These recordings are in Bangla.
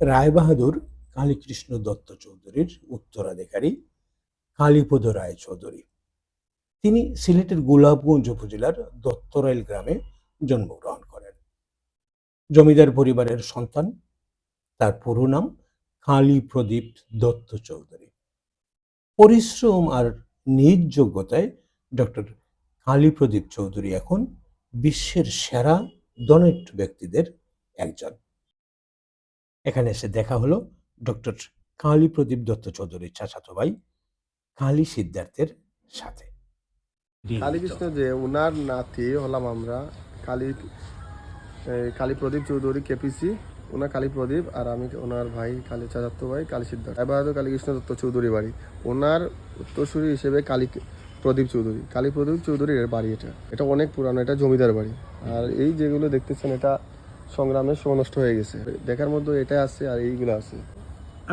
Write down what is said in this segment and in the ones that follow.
রায়বাহাদুর কালীকৃষ্ণ দত্ত চৌধুরীর উত্তরাধিকারী কালীপদ রায় চৌধুরী তিনি সিলেটের গোলাপগঞ্জ উপজেলার দত্তরাইল গ্রামে জন্মগ্রহণ করেন। জমিদার পরিবারের সন্তান, তার পুরো নাম কালী প্রদীপ দত্ত চৌধুরী। পরিশ্রম আর নিজ যোগ্যতায় ডক্টর কালী প্রদীপ চৌধুরী এখন বিশ্বের সেরা দনেট ব্যক্তিদের একজন। এখানে এসে দেখা হলো ডক্টর কালী প্রদীপ দত্ত চৌধুরীর চাচাতো ভাই কালী সিদ্ধার্থের সাথে। কালীকৃষ্ণ যে ওনার নাতি হলাম আমরা কালী এই কালী প্রদীপ চৌধুরী কেপিসি। ওনার কালী প্রদীপ আর আমি ওনার ভাই কালী চাচাত্ত ভাই কালী সিদ্ধার্থ। রায়বাহাদুর কালীকৃষ্ণ দত্ত চৌধুরী বাড়ি। ওনার উত্তরসূরি হিসেবে কালী প্রদীপ চৌধুরী। কালী প্রদীপ চৌধুরীর বাড়ি এটা। এটা অনেক পুরানো এটা জমিদার বাড়ি। আর এই যেগুলো দেখতেছেন এটা সংগ্রামের সময় নষ্ট হয়ে গেছে। দেখার মধ্যে এটা আছে আর এইগুলো আছে।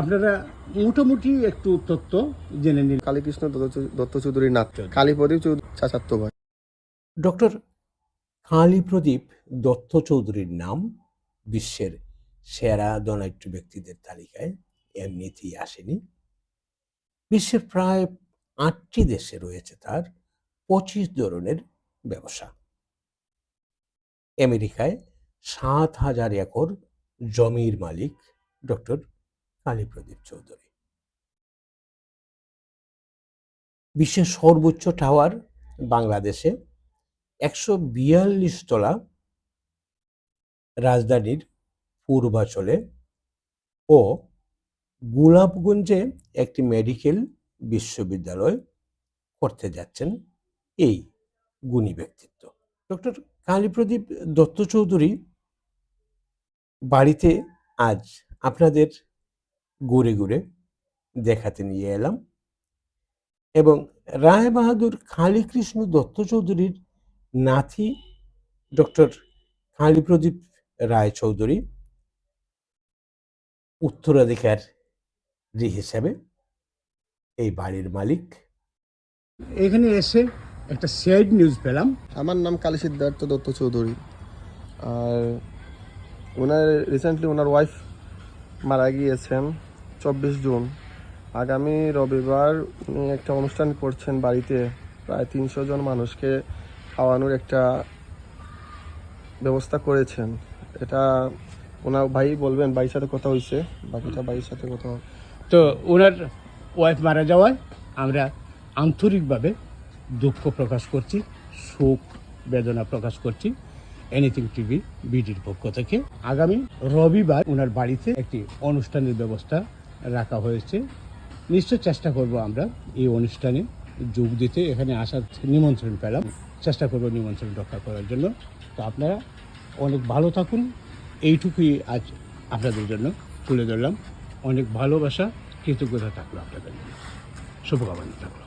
আপনারা মোটামুটি একটু তথ্য জেনে নিন। কালীকৃষ্ণ দত্ত চৌধুরীর নাত কালী প্রদীপ চৌধুরী চাচাত্ত ভাই ডক্টর কালী প্রদীপ দত্ত চৌধুরীর নাম বিশ্বের সেরা দনাট্য ব্যক্তিদের তালিকায় এমনিতেই আসেনি। বিশ্বের প্রায় আটটি দেশে রয়েছে তার পঁচিশ ধরনের ব্যবসা। আমেরিকায় সাত হাজার একর জমির মালিক ডক্টর কালীপ্রদীপ চৌধুরী। বিশ্বের সর্বোচ্চ টাওয়ার বাংলাদেশে একশো বিয়াল্লিশ তলা রাজধানীর পূর্বাচলে ও গোলাপগঞ্জে একটি মেডিকেল বিশ্ববিদ্যালয় করতে যাচ্ছেন এই গুণী ব্যক্তিত্ব। ডক্টর কালীপ্রদীপ দত্ত চৌধুরী বাড়িতে আজ আপনাদের ঘুরে ঘুরে দেখাতে নিয়ে এলাম এবং রায় বাহাদুর কালীকৃষ্ণ দত্ত চৌধুরীর নাতি ডক্টর কালীপ্রদীপ রায় চৌধুরী উত্তরাধিকার হিসেবে এই বাড়ির মালিক। এখানে এসে একটা স্যাড নিউজ পেলাম। আমার নাম কালী সিদ্ধার্থ দত্ত চৌধুরী। আর ওনার রিসেন্টলি ওনার ওয়াইফ মারা গিয়েছেন, চব্বিশ জুন। আগামী রবিবার উনি একটা অনুষ্ঠান করছেন বাড়িতে। প্রায় তিনশো জন মানুষকে খাওয়ানোর একটা ব্যবস্থা করেছেন। এটা ওনার ভাই বলবেন, ভাইয়ের সাথে কথা হয়েছে বাকিটা ভাইয়ের সাথে কথা তো ওনার ওয়াইফ মারা যাওয়ায় আমরা আন্তরিকভাবে দুঃখ প্রকাশ করছি শোক বেদনা প্রকাশ করছি। এনিথিং টিভি বিডির পক্ষ থেকে আগামী রবিবার ওনার বাড়িতে একটি অনুষ্ঠানের ব্যবস্থা রাখা হয়েছে। নিশ্চয় চেষ্টা করব আমরা এই অনুষ্ঠানে যোগ দিতে। এখানে আসার নিমন্ত্রণ পেলাম। চেষ্টা করব নিমন্ত্রণ রক্ষা করার জন্য। তো আপনারা অনেক ভালো থাকুন। এইটুকুই আজ আপনাদের জন্য তুলে ধরলাম। অনেক ভালোবাসা, কৃতজ্ঞতা থাকল আপনাদের শুভকামনা থাকল।